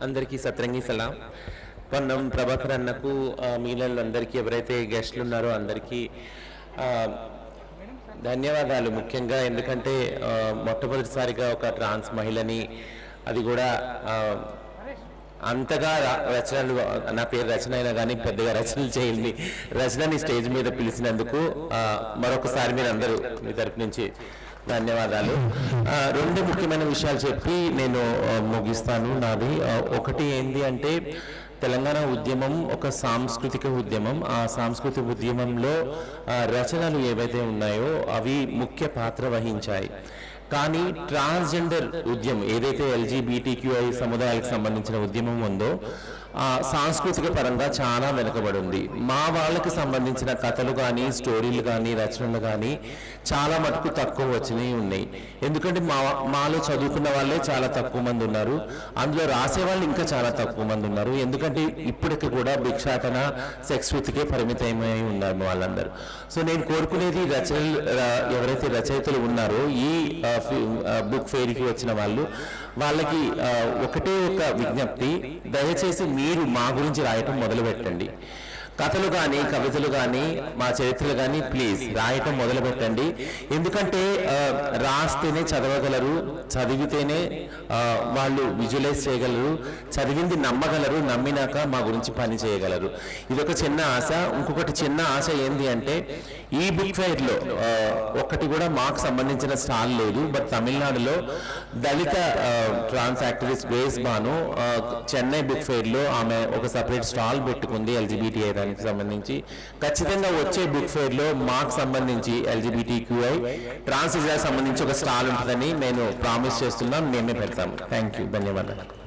అందరికీ సత్రంగి సలాం. పొన్నం ప్రభాకర్ అన్నకు ఆ, మీలందరికీ ఎవరైతే గెస్ట్లు ఉన్నారో అందరికీ ధన్యవాదాలు ముఖ్యంగా. ఎందుకంటే మొట్టమొదటిసారిగా ఒక ట్రాన్స్ మహిళని అది కూడా అంతగా రచనలు నా పేరు రచన అయినా కానీ పెద్దగా రచనలు చేయండి రచనని స్టేజ్ మీద పిలిచినందుకు మరొకసారి మీరు అందరూ మీ తరపు నుంచి ధన్యవాదాలు. రెండు ముఖ్యమైన విషయాలు చెప్పి నేను ముగిస్తాను నాది. ఒకటి ఏంది అంటే తెలంగాణ ఉద్యమం ఒక సాంస్కృతిక ఉద్యమం. ఆ సాంస్కృతిక ఉద్యమంలో రచనలు ఏవైతే ఉన్నాయో అవి ముఖ్య పాత్ర వహించాయి. కానీ ట్రాన్స్జెండర్ ఉద్యమం ఏదైతే ఎల్జీబీటీక్యూఐ సముదాయాలకు సంబంధించిన ఉద్యమం ఉందో సాంస్కృతిక పరంగా చాలా వెనుకబడి ఉంది మా వాళ్ళకి సంబంధించిన కథలు కానీ స్టోరీలు కానీ రచనలు కానీ చాలా మటుకు తక్కువ వచ్చినవి ఉన్నాయి. ఎందుకంటే మా మాలో చదువుకున్న వాళ్ళే చాలా తక్కువ మంది ఉన్నారు. అందులో రాసే వాళ్ళు ఇంకా చాలా తక్కువ మంది ఉన్నారు. ఎందుకంటే ఇప్పటికి కూడా భిక్షాటన సెక్స్ విత్కే పరిమితమై ఉన్నారు వాళ్ళందరూ. సో నేను కోరుకునేది రచనలు ఎవరైతే రచయితలు ఉన్నారో ఈ బుక్ ఫెయిర్కి వచ్చిన వాళ్ళు వాళ్ళకి ఒకటే ఒక విజ్ఞప్తి దయచేసి మీరు మా గురించి రాయటం మొదలు పెట్టండి కథలు కానీ కవితలు కానీ మా చరిత్రలు కానీ ప్లీజ్ రాయటం మొదలు పెట్టండి ఎందుకంటే రాస్తేనే చదవగలరు చదివితేనే వాళ్ళు విజువలైజ్ చేయగలరు చదివింది నమ్మగలరు నమ్మినాక మా గురించి పని చేయగలరు. ఇదొక చిన్న ఆశ. ఇంకొకటి చిన్న ఆశ ఏంది అంటే ఈ బుక్ ఫెయిర్లో ఒకటి ఒక్కటి కూడా మాకు సంబంధించిన స్టాల్ లేదు బట్ తమిళనాడులో దళిత trans activist Grace Banu Chennai book ఫైర్లో ఆమె ఒక సపరేట్ స్టాల్ పెట్టుకుంది ఎల్జిబిటి దానికి సంబంధించి ఖచ్చితంగా వచ్చే బుక్ ఫెయిర్లో మాకు సంబంధించి ఎల్జిబిటి క్యూఐ ట్రాన్స్ సంబంధించి ఒక స్టాల్ ఉంటుందని నేను ప్రామిస్ చేస్తున్నాం మేమే పెడతాం థ్యాంక్ యూ ధన్యవాదాలు.